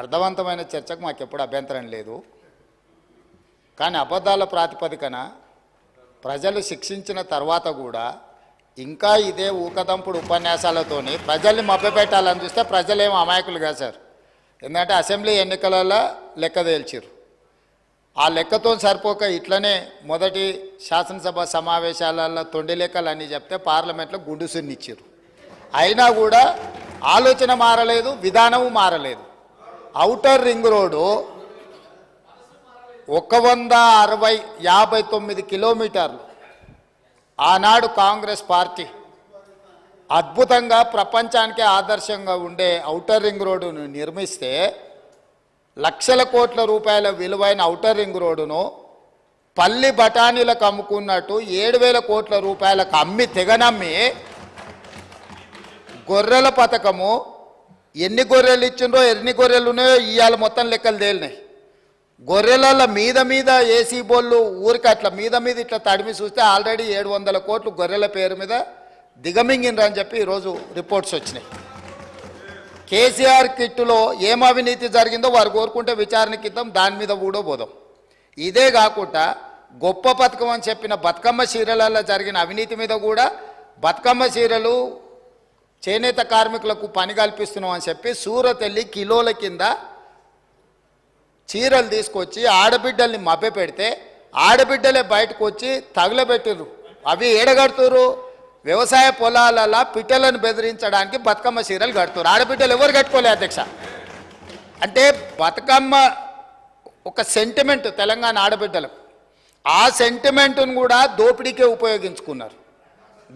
అర్థవంతమైన చర్చకు మాకు ఎప్పుడు అభ్యంతరం లేదు. కానీ అబద్ధాల ప్రాతిపదికన ప్రజలు శిక్షించిన తర్వాత కూడా ఇంకా ఇదే ఊకదంపుడు ఉపన్యాసాలతోని ప్రజల్ని మభ్యపెట్టాలని చూస్తే ప్రజలేం అమాయకులు కాదు సార్. ఎందుకంటే అసెంబ్లీ ఎన్నికలలో లెక్క తేల్చారు ఆ లెక్కతో సరిపోక ఇట్లనే మొదటి శాసనసభ సమావేశాలలో తొండి లెక్కలు అని చెప్తే పార్లమెంట్లో గుండు సున్నిచ్చారు అయినా కూడా ఆలోచన మారలేదు విధానము మారలేదు. ఔటర్ రింగ్ రోడ్డు ఒక వంద అరవై యాభై తొమ్మిది కిలోమీటర్లు. ఆనాడు కాంగ్రెస్ పార్టీ అద్భుతంగా ప్రపంచానికే ఆదర్శంగా ఉండే ఔటర్ రింగ్ రోడ్డును నిర్మిస్తే లక్షల కోట్ల రూపాయల విలువైన ఔటర్ రింగ్ రోడ్డును పల్లి బఠానీలకు అమ్ముకున్నట్టు ఏడు వేల కోట్ల రూపాయలకు అమ్మి తెగనమ్మి గొర్రెల పథకము ఎన్ని గొర్రెలు ఇచ్చిండ్రో ఎన్ని గొర్రెలు ఉన్నాయో ఇవాళ మొత్తం లెక్కలు తేలినాయి. గొర్రెల మీద మీద ఏసీ బోళ్ళు ఊరికి అట్లా మీద మీద ఇట్లా తడిమి చూస్తే ఆల్రెడీ ఏడు వందల కోట్లు గొర్రెల పేరు మీద దిగమింగిండ్రు అని చెప్పి ఈరోజు రిపోర్ట్స్ వచ్చినాయి. కేసీఆర్ కిట్టులో ఏం అవినీతి జరిగిందో వారు కోరుకుంటే విచారణ ఇద్దాం దాని మీద కూడా పోదాం. ఇదే కాకుండా గొప్ప పథకం అని చెప్పిన బతుకమ్మ చీరలలో జరిగిన అవినీతి మీద కూడా బతుకమ్మ చీరలు చేనేత కార్మికులకు పని కల్పిస్తున్నాం అని చెప్పి సూరత్ వెళ్ళి కిలోల కింద చీరలు తీసుకొచ్చి ఆడబిడ్డల్ని మభ్య పెడితే ఆడబిడ్డలే బయటకు వచ్చి తగులబెట్టిర్రు. అవి ఏడగడుతురు వ్యవసాయ పొలాలలో పిట్టలను బెదిరించడానికి బతుకమ్మ చీరలు కడుతురు ఆడబిడ్డలు ఎవరు కట్టుకోలే అధ్యక్ష? అంటే బతుకమ్మ ఒక సెంటిమెంట్ తెలంగాణ ఆడబిడ్డలకు. ఆ సెంటిమెంట్ను కూడా దోపిడీకే ఉపయోగించుకున్నారు.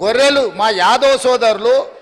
గొర్రెలు మా యాదవ్ సోదరులు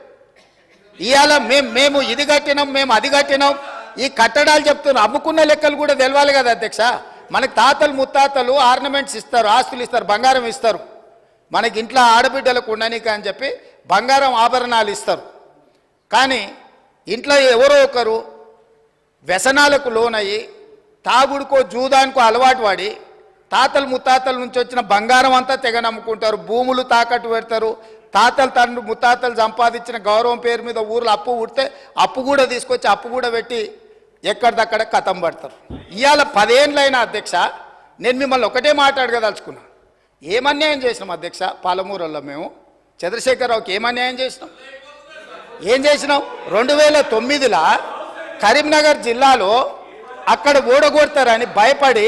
ఇవాళ మేము మేము ఇది కట్టినాం మేము అది కట్టినాం. ఈ కట్టడాలు చెప్తున్నాం అమ్ముకున్న లెక్కలు కూడా తెలవాలి కదా అధ్యక్ష. మనకి తాతలు ముత్తాతలు ఆర్నమెంట్స్ ఇస్తారు ఆస్తులు ఇస్తారు బంగారం ఇస్తారు. మనకి ఇంట్లో ఆడబిడ్డలకు ఉండనీక అని చెప్పి బంగారం ఆభరణాలు ఇస్తారు. కానీ ఇంట్లో ఎవరో ఒకరు వ్యసనాలకు లోనయ్యి తాగుడుకో జూదానికో అలవాటు పడి తాతలు ముత్తాతల నుంచి వచ్చిన బంగారం అంతా తెగ నమ్ముకుంటారు. భూములు తాకట్టు పెడతారు. తాతలు తండ్రి ముత్తాతలు సంపాదించిన గౌరవం పేరు మీద ఊర్లో అప్పు పుడితే అప్పు కూడా తీసుకొచ్చి అప్పు కూడా పెట్టి ఎక్కడిదక్కడ కథం పడతారు. ఇవాళ పదేండ్లైన అధ్యక్ష నేను మిమ్మల్ని ఒకటే మాట్లాడగదలుచుకున్నా ఏమన్యాయం చేసినాం అధ్యక్ష పాలమూరులో మేము? చంద్రశేఖరరావుకి ఏమన్యాయం చేసినాం? ఏం చేసినాం? రెండు వేల తొమ్మిదిలో కరీంనగర్ జిల్లాలో అక్కడ ఓడగొడతారని భయపడి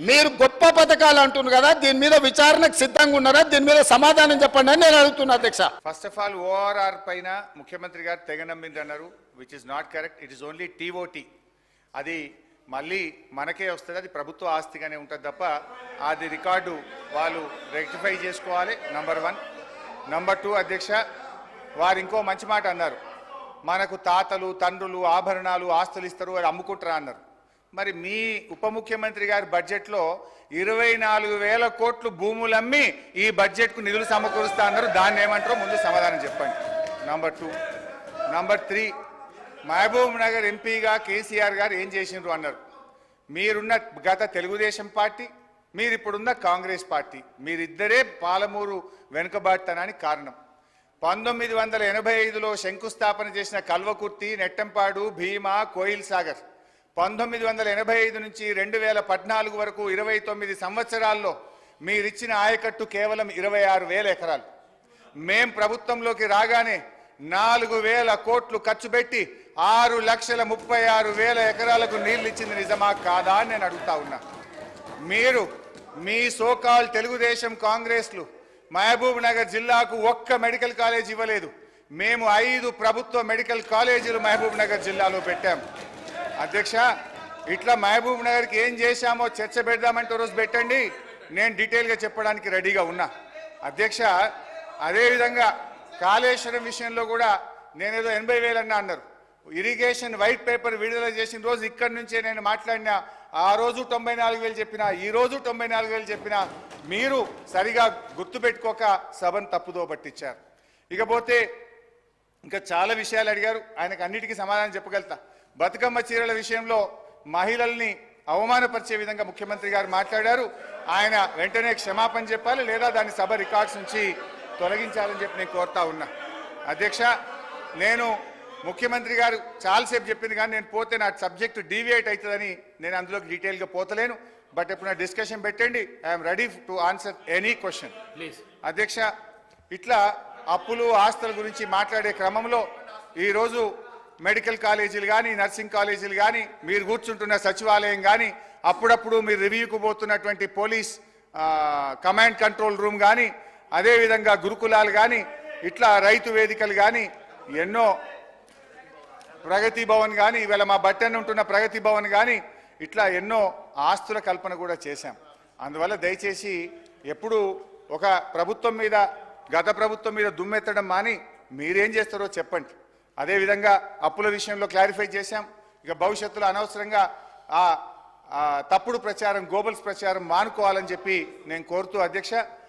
మీరు గొప్ప పథకాలు అంటున్నారు కదా దీని మీద విచారణకు సిద్ధంగా ఉన్నారా? దీని మీద సమాధానం చెప్పండి అని నేను అడుగుతున్నా అధ్యక్ష. ఫస్ట్ ఆఫ్ ఆల్ ఓఆర్ఆర్ పైన ముఖ్యమంత్రి గారు తెగ నమ్మింది అన్నారు which is not correct it is only TOT అది మళ్ళీ మనకే వస్తుంది అది ప్రభుత్వ ఆస్తిగానే ఉంటుంది తప్ప అది రికార్డు వాళ్ళు రెక్టిఫై చేసుకోవాలి నంబర్ వన్ నంబర్ టూ అధ్యక్ష వారు ఇంకో మంచి మాట అన్నారు. మనకు తాతలు తండ్రులు ఆభరణాలు ఆస్తులు ఇస్తారు వారు అమ్ముకుంటారా అన్నారు. మరి మీ ఉప ముఖ్యమంత్రి గారి బడ్జెట్లో ఇరవై నాలుగు వేల కోట్లు భూములు అమ్మి ఈ బడ్జెట్కు నిధులు సమకూరుస్తా అన్నారు. దాన్ని ఏమంటారో ముందు సమాధానం చెప్పండి. Number two number three Mahabubnagar ఎంపీగా కేసీఆర్ గారు ఏం చేసినారు అన్నారు. మీరున్న గత తెలుగుదేశం పార్టీ మీరు ఇప్పుడున్న కాంగ్రెస్ పార్టీ. మీరిద్దరే పాలమూరు వెనుకబాటుతనానికి కారణం. పంతొమ్మిది వందల ఎనభై ఐదులో శంకుస్థాపన చేసిన కల్వకుర్తి నెట్టంపాడు భీమా కోయిల్ సాగర్. పంతొమ్మిది వందల ఎనభై ఐదు నుంచి రెండు వేల పద్నాలుగు వరకు ఇరవై తొమ్మిది సంవత్సరాల్లో మీరిచ్చిన ఆయకట్టు కేవలం ఇరవై ఆరు వేల ఎకరాలు. మేం ప్రభుత్వంలోకి రాగానే నాలుగు వేల కోట్లు ఖర్చు పెట్టి ఆరు లక్షల ముప్పై ఆరు వేల ఎకరాలకు నీళ్ళు ఇచ్చింది నిజమా కాదా అని నేను అడుగుతా ఉన్నా. మీరు మీ సోకాల్ తెలుగుదేశం కాంగ్రెస్లు మహబూబ్ నగర్ జిల్లాకు ఒక్క మెడికల్ కాలేజ్ ఇవ్వలేదు. మేము ఐదు ప్రభుత్వ మెడికల్ కాలేజీలు మహబూబ్ నగర్ జిల్లాలో పెట్టాం. అధ్యక్ష ఇట్లా మహబూబ్ నగర్కి ఏం చేశామో చర్చ పెడదామంటే రోజు పెట్టండి. నేను డీటెయిల్గా చెప్పడానికి రెడీగా ఉన్నా. అధ్యక్ష అదేవిధంగా కాళేశ్వరం విషయంలో కూడా నేనేదో ఎనభై వేలు అన్నా అన్నారు. ఇరిగేషన్ వైట్ పేపర్ విడుదల చేసిన రోజు ఇక్కడి నుంచే నేను మాట్లాడిన. ఆ రోజు తొంభై నాలుగు వేలు చెప్పినా ఈ రోజు తొంభై నాలుగు వేలు చెప్పినా మీరు సరిగా గుర్తుపెట్టుకోక సభను తప్పుదో పట్టించారు. ఇకపోతే ఇంకా చాలా విషయాలు అడిగారు. ఆయనకు అన్నిటికీ సమాధానం చెప్పగలుగుతా. బతుకమ్మ చీరల విషయంలో మహిళల్ని అవమానపరిచే విధంగా ముఖ్యమంత్రి గారు మాట్లాడారు. ఆయన వెంటనే క్షమాపణ చెప్పాలి లేదా దాన్ని సభ రికార్డ్స్ నుంచి తొలగించాలని చెప్పి నేను కోరుతా ఉన్నా. అధ్యక్ష నేను ముఖ్యమంత్రి గారు చాలాసేపు చెప్పింది కానీ నేను పోతే నా సబ్జెక్టు డీవియేట్ అవుతుందని నేను అందులోకి డీటెయిల్గా పోతలేను. బట్ ఎప్పుడు డిస్కషన్ పెట్టండి. I'm ready to answer any question. Please. అధ్యక్ష ఇట్లా అప్పులు ఆస్తుల గురించి మాట్లాడే క్రమంలో ఈరోజు మెడికల్ కాలేజీలు కానీ నర్సింగ్ కాలేజీలు కానీ మీరు కూర్చుంటున్న సచివాలయం కానీ అప్పుడప్పుడు మీరు రివ్యూకు పోతున్నటువంటి పోలీస్ కమాండ్ కంట్రోల్ రూమ్ కానీ అదేవిధంగా గురుకులాలు కానీ ఇట్లా రైతు వేదికలు కానీ ఎన్నో ప్రగతి భవన్ కానీ ఇవాళ మా బట్టన్ ఉంటున్న ప్రగతి భవన్ కానీ ఇట్లా ఎన్నో ఆస్తుల కల్పన కూడా చేశాం. అందువల్ల దయచేసి ఎప్పుడు ఒక ప్రభుత్వం మీద గత ప్రభుత్వం మీద దుమ్మెత్తడం మాని మీరేం చేస్తారో చెప్పండి. అదేవిధంగా అప్పుల విషయంలో క్లారిఫై చేశాం. ఇక భవిష్యత్తులో అనవసరంగా ఆ తప్పుడు ప్రచారం గోబల్స్ ప్రచారం మానుకోవాలని చెప్పి నేను కోరుతూ అధ్యక్ష